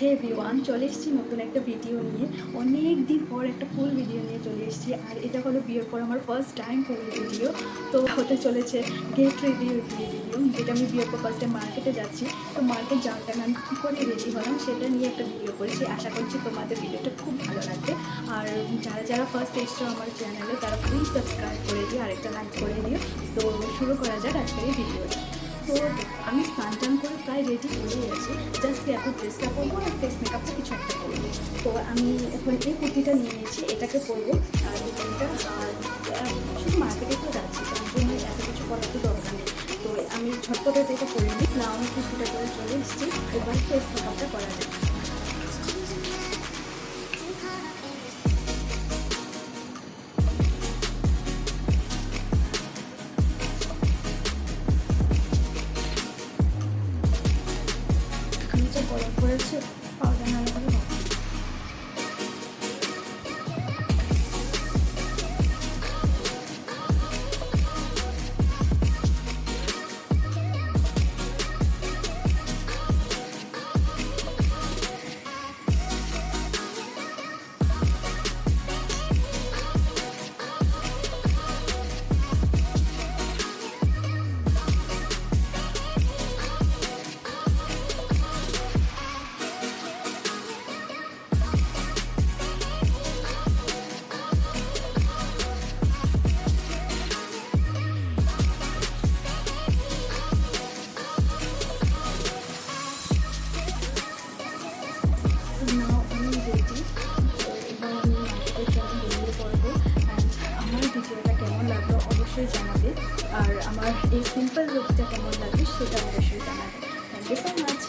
হে everyone চলে এসেছি নতুন একটা ভিডিও নিয়ে। অনেক দিন পর একটা ফুল ভিডিও নিয়ে চলে এসেছি। আর এটা হলো বিয়ের পর আমার ফার্স্ট টাইম ফুল ভিডিও তো হতে চলেছে গেট রেডি ভিডিও যেটা আমি বিয়ের পর ফার্স্ট মার্কেটে যাচ্ছি। তো মার্কেট যাওয়ার টাইম আমি কী করে রেডি হলাম সেটা নিয়ে একটা ভিডিও করেছি। আশা করছি তোমাদের ভিডিওটা খুব ভালো লাগবে। আর যারা যারা ফার্স্ট এসছো আমার চ্যানেলে তারা প্লিজ সাবস্ক্রাইব করে দিও, আরেকটা লাইক করে দিও। তো শুরু করা যাক আজকের এই ভিডিওটা তো আমি স্নান টান করে প্রায় রেডি হয়ে গেছি। জাস্ট এখন ড্রেসটা করব আর ফেস মেকআপটা কিছু একটা করব। তো আমি এখন এই কুর্তিটা নিয়ে নিয়েছি, এটাকে পরবো। আর কুর্তিটা, আর শুধু মার্কেটে তো যাচ্ছি, তার জন্য এত কিছু করার তো দরকার নেই। তো আমি ঝটপট এটা করে নিই। না আমি কুর্তিটা করে চলে এসেছি। এবার ফেস মেকআপটা করা যায় গরম করেছে অবশ্যই জানাবে। আর আমার এই সিম্পল লুকটা কেমন লাগে সেটা অবশ্যই জানাবে। Thank you so much